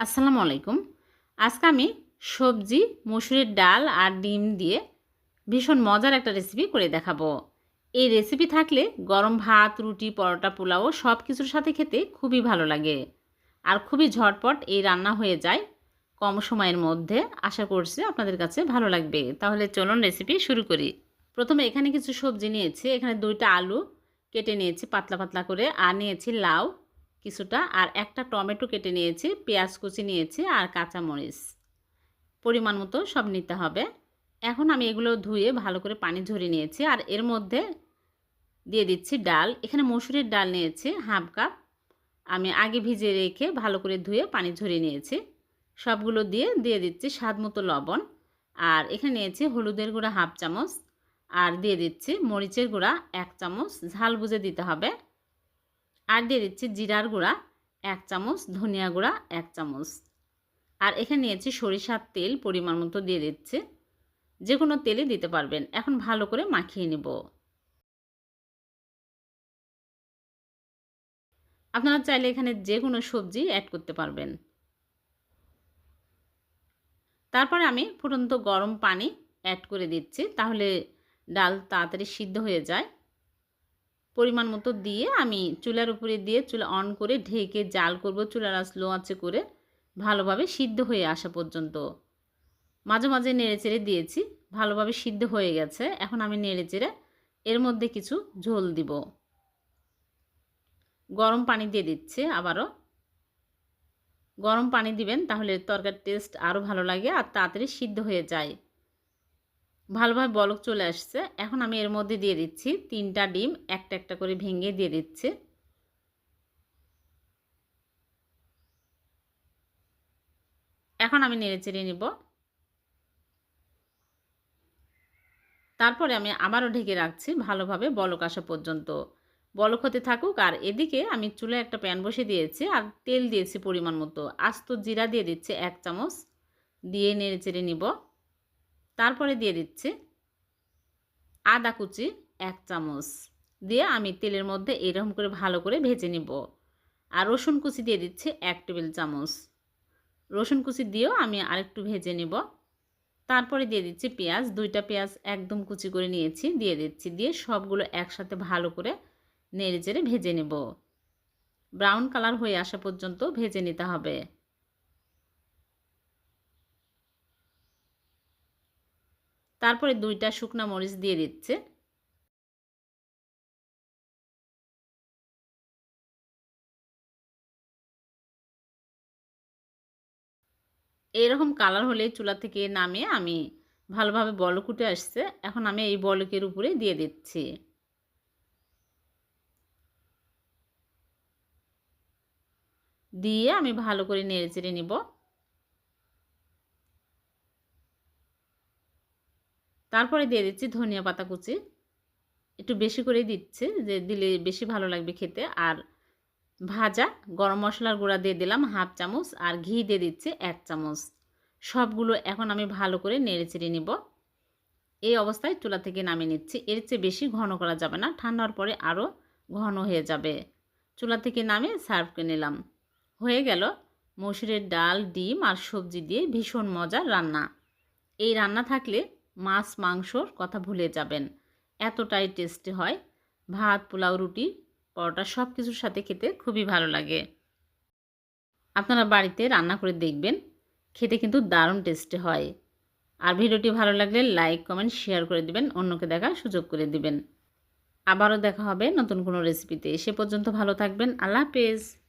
আসসালামু আলাইকুম। আজকে আমি সবজি, মসুরের ডাল আর ডিম দিয়ে ভীষণ মজার একটা রেসিপি করে দেখাবো। এই রেসিপি থাকলে গরম ভাত, রুটি, পরোটা, পোলাও সব কিছুর সাথে খেতে খুবই ভালো লাগে। আর খুবই ঝটপট এই রান্না হয়ে যায় কম সময়ের মধ্যে। আশা করছি আপনাদের কাছে ভালো লাগবে। তাহলে চলুন রেসিপি শুরু করি। প্রথমে এখানে কিছু সবজি নিয়েছি। এখানে দুইটা আলু কেটে নিয়েছি পাতলা পাতলা করে। আর নিয়েছি লাউ। কিছুটা, আর একটা টমেটো কেটে নিয়েছি, পেঁয়াজ কুচি নিয়েছি, আর কাঁচামরিচ। পরিমাণ মতো সব নিতে হবে। এখন আমি এগুলো ধুয়ে ভালো করে পানি ঝরিয়ে নিয়েছি, আর এর মধ্যে দিয়ে দিচ্ছি ডাল। এখানে মসুরের ডাল নিয়েছি, হাফ কাপ। আমি আগে ভিজিয়ে রেখে ভালো করে ধুয়ে পানি ঝরিয়ে নিয়েছি। সবগুলো দিয়ে দিয়ে দিচ্ছি স্বাদ মতো লবণ। আর এখানে নিয়েছি হলুদের গুঁড়া হাফ চামচ। আর দিয়ে দিচ্ছি মরিচের গুঁড়া এক চামচ। ঝাল বুঝে দিতে হবে। আর দিয়ে দিচ্ছি জিরার গুঁড়া, এক চামচ, ধনিয়া গুঁড়া, এক চামচ। আর এখানে নিয়েছি সরিষার তেল, পরিমাণ মতো দিয়ে দিচ্ছি। যে কোনো তেলই দিতে পারবেন। এখন ভালো করে মাখিয়ে নেব। আপনারা চাইলে এখানে যে কোনো সবজি অ্যাড করতে পারবেন। তারপরে আমি ফুটন্ত গরম পানি অ্যাড করে দিচ্ছি। তাহলে ডাল তাড়াতাড়ি সিদ্ধ হয়ে যায়। পরিমাণ মতো দিয়ে আমি চুলার উপরে দিয়ে চুলা অন করে ঢেকে জাল করব। চুলার স্লো আছে করে ভালোভাবে সিদ্ধ হয়ে আসা পর্যন্ত। মাঝে মাঝে নেড়ে চেড়ে দিয়েছি, ভালোভাবে সিদ্ধ হয়ে গেছে। এখন আমি নেড়ে চেড়ে এর মধ্যে কিছু ঝোল দিব। গরম পানি দিয়ে দিচ্ছে আবারও। গরম পানি দিবেন তাহলে তরকার টেস্ট আরও ভালো লাগে আর তাড়াতাড়ি সিদ্ধ হয়ে যায়। ভালোভাবে বলক চলে আসছে। এখন আমি এর মধ্যে দিয়ে দিচ্ছি তিনটা ডিম, একটা একটা করে ভেঙে দিয়ে দিচ্ছি। এখন আমি নেড়ে চেড়ে নিব। তারপরে আমি আবারও ঢেকে রাখছি ভালোভাবে বলক আসা পর্যন্ত। বলক হতে থাকুক, আর এদিকে আমি চুলে একটা প্যান বসে দিয়েছি আর তেল দিয়েছি পরিমাণ মতো। আস্ত জিরা দিয়ে দিচ্ছি এক চামচ। দিয়ে নেড়ে চেড়ে নিব। তারপরে দিয়ে দিচ্ছি আদা কুচি এক চামচ। দিয়ে আমি তেলের মধ্যে এরকম করে ভালো করে ভেজে নিব। আর রসুন কুচি দিয়ে দিচ্ছি এক টেবিল চামচ। রসুন কুচি দিয়েও আমি আরেকটু ভেজে নিব। তারপরে দিয়ে দিচ্ছি পেঁয়াজ, দুইটা পেঁয়াজ একদম কুচি করে নিয়েছি, দিয়ে দিচ্ছি। দিয়ে সবগুলো একসাথে ভালো করে নেড়ে চেড়ে ভেজে নেব। ব্রাউন কালার হয়ে আসা পর্যন্ত ভেজে নিতে হবে। তারপরে দুইটা শুকনা মরিচ দিয়ে দিচ্ছে। এরকম কালার হলে চুলা থেকে নামিয়ে আমি ভালোভাবে বলক উঠে আসছে। এখন আমি এই বলকের উপরে দিয়ে দিচ্ছি। দিয়ে আমি ভালো করে নেড়ে চেড়ে নিব। তারপরে দিয়ে দিচ্ছি ধনিয়া পাতা কুচি। একটু বেশি করে দিচ্ছে, যে দিলে বেশি ভালো লাগবে খেতে। আর ভাজা, গরম মশলার গুঁড়া দিয়ে দিলাম হাফ চামচ আর ঘি দিয়ে দিচ্ছি এক চামচ। সবগুলো এখন আমি ভালো করে নেড়ে চেড়ে নিব। এই অবস্থায় চুলা থেকে নামিয়ে নিচ্ছি। এর চেয়ে বেশি ঘন করা যাবে না ঠান্ডার পরে আরও ঘন হয়ে যাবে। চুলা থেকে নামিয়ে সার্ভ করে নিলাম। হয়ে গেল মসুরের ডাল, ডিম আর সবজি দিয়ে ভীষণ মজার রান্না। এই রান্না থাকলে মাছ মাংসর কথা ভুলে যাবেন। এতটাই টেস্টি হয়। ভাত, পোলাও, রুটি, পরোটা সব কিছুর সাথে খেতে খুবই ভালো লাগে। আপনারা বাড়িতে রান্না করে দেখবেন, খেতে কিন্তু দারুণ টেস্টি হয়। আর ভিডিওটি ভালো লাগলে লাইক, কমেন্ট, শেয়ার করে দিবেন, অন্যকে দেখার সুযোগ করে দিবেন। আবারও দেখা হবে নতুন কোনো রেসিপিতে। সে পর্যন্ত ভালো থাকবেন। আল্লাহ হাফেজ।